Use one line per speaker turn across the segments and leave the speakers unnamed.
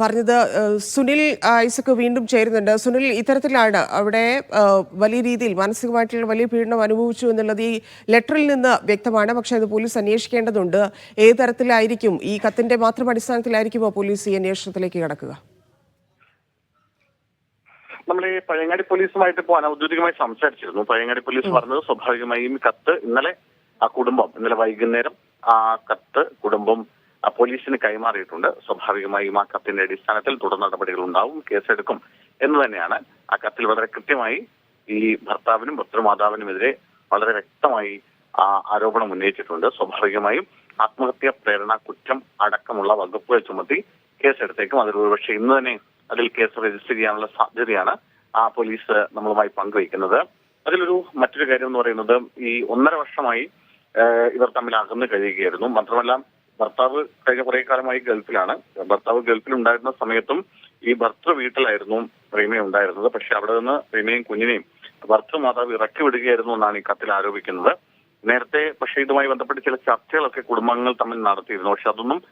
പറഞ്ഞത് സുനിൽ ഐസക് വീണ്ടും ചേരുന്നുണ്ട്. സുനിൽ ഇത്തരത്തിലാണ് അവിടെ വലിയ രീതിയിൽ മാനസികമായിട്ടുള്ള വലിയ പീഡനം അനുഭവിച്ചു എന്നുള്ളത് ഈ ലെറ്ററിൽ നിന്ന് വ്യക്തമാണ്. പക്ഷേ അത് പോലീസ് അന്വേഷിക്കേണ്ടതുണ്ട്. ഏത് തരത്തിലായിരിക്കും ഈ കത്തിന്റെ മാത്രം അടിസ്ഥാനത്തിലായിരിക്കുമോ പോലീസ് ഈ അന്വേഷണത്തിലേക്ക് കടക്കുക?
നമ്മൾ ഈ പഴയങ്ങാടി പോലീസുമായിട്ട് ഇപ്പോൾ അനൌദ്യോഗികമായി സംസാരിച്ചിരുന്നു. പഴയങ്ങാടി പോലീസ് പറഞ്ഞത് സ്വാഭാവികമായും കത്ത് ഇന്നലെ ആ കുടുംബം ഇന്നലെ വൈകുന്നേരം ആ കത്ത് കുടുംബം പോലീസിന് കൈമാറിയിട്ടുണ്ട്. സ്വാഭാവികമായും ആ കത്തിന്റെ അടിസ്ഥാനത്തിൽ തുടർ നടപടികൾ ഉണ്ടാവും കേസെടുക്കും എന്ന് തന്നെയാണ്. ആ കത്തിൽ വളരെ കൃത്യമായി ഈ ഭർത്താവിനും പുത്രമാതാവിനുമെതിരെ വളരെ വ്യക്തമായി ആ ആരോപണം ഉന്നയിച്ചിട്ടുണ്ട്. സ്വാഭാവികമായും ആത്മഹത്യാ പ്രേരണ കുറ്റം അടക്കമുള്ള വകുപ്പുകൾ ചുമത്തി കേസെടുത്തേക്കും. അതിൽ ഒരുപക്ഷെ ഇന്ന് തന്നെ അതിൽ കേസ് രജിസ്റ്റർ ചെയ്യാനുള്ള സാധ്യതയാണ് ആ പോലീസ് നമ്മളുമായി പങ്കുവയ്ക്കുന്നത്. അതിലൊരു മറ്റൊരു കാര്യം എന്ന് പറയുന്നത് ഈ ഒന്നര വർഷമായി ഇവർ തമ്മിൽ അകന്നു കഴിയുകയായിരുന്നു. മാത്രമല്ല ഭർത്താവ് കഴിഞ്ഞ കുറെ കാലമായി ഗൾഫിലാണ്. ഭർത്താവ് ഗൾഫിൽ ഉണ്ടായിരുന്ന സമയത്തും ഈ ഭർത്തൃ വീട്ടിലായിരുന്നു റീമ ഉണ്ടായിരുന്നത്. പക്ഷെ അവിടെ നിന്ന് റീമയും കുഞ്ഞിനെയും ഭർത്തൃ മാതാവ് ഇറക്കി വിടുകയായിരുന്നു എന്നാണ് ഈ കത്തിൽ ആരോപിക്കുന്നത്. നേരത്തെ പക്ഷെ ഇതുമായി ബന്ധപ്പെട്ട് ചില ചർച്ചകളൊക്കെ കുടുംബങ്ങൾ തമ്മിൽ നടത്തിയിരുന്നു. പക്ഷെ അതൊന്നും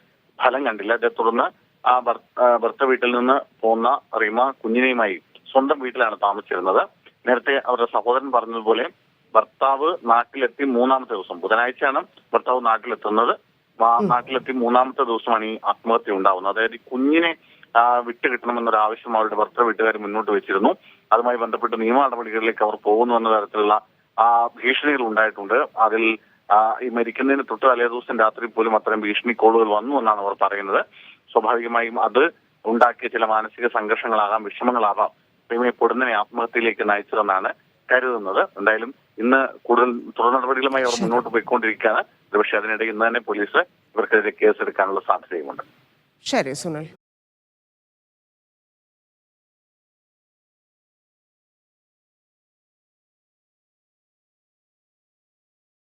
ഫലം കണ്ടില്ല. അതേ തുടർന്ന് ആ ഭർ- ഭർത്ത വീട്ടിൽ നിന്ന് പോന്ന റീമ കുഞ്ഞിനെയുമായി സ്വന്തം വീട്ടിലാണ് താമസിച്ചിരുന്നത്. നേരത്തെ അവരുടെ സഹോദരൻ പറഞ്ഞതുപോലെ ഭർത്താവ് നാട്ടിലെത്തി മൂന്നാമത്തെ ദിവസം ബുധനാഴ്ചയാണ് ഭർത്താവ് നാട്ടിലെത്തുന്നത്. നാട്ടിലെത്തി മൂന്നാമത്തെ ദിവസമാണ് ഈ ആത്മഹത്യ ഉണ്ടാവുന്നത്. അതായത് ഈ കുഞ്ഞിനെ വിട്ടുകിട്ടണമെന്നൊരു ആവശ്യം അവരുടെ ഭർത്തൃ വീട്ടുകാർ മുന്നോട്ട് വെച്ചിരുന്നു. അതുമായി ബന്ധപ്പെട്ട് നിയമ നടപടികളിലേക്ക് അവർ പോകുന്നു എന്ന തരത്തിലുള്ള ആ ഭീഷണികൾ ഉണ്ടായിട്ടുണ്ട്. അതിൽ ഈ മരിക്കുന്നതിന് തൊട്ട് തലേ ദിവസം രാത്രി പോലും അത്തരം ഭീഷണി കോളുകൾ വന്നു എന്നാണ് അവർ പറയുന്നത്. സ്വാഭാവികമായും അത് ഉണ്ടാക്കിയ ചില മാനസിക സംഘർഷങ്ങളാകാം വിഷമങ്ങളാകാം. പ്രീമിയെ പൊടുന്നനെ ആത്മഹത്യയിലേക്ക് നയിച്ചതെന്നാണ് കരുതുന്നത്. എന്തായാലും ഇന്ന് കൂടുതൽ തുടർ നടപടികളുമായി അവർ മുന്നോട്ട് പോയിക്കൊണ്ടിരിക്കുകയാണ്. പക്ഷേ അതിനിടെ ഇന്ന് തന്നെ പോലീസ് ഇവർക്കെതിരെ കേസെടുക്കാനുള്ള സാധ്യതയുമുണ്ട്.
ശരി സുനിൽ.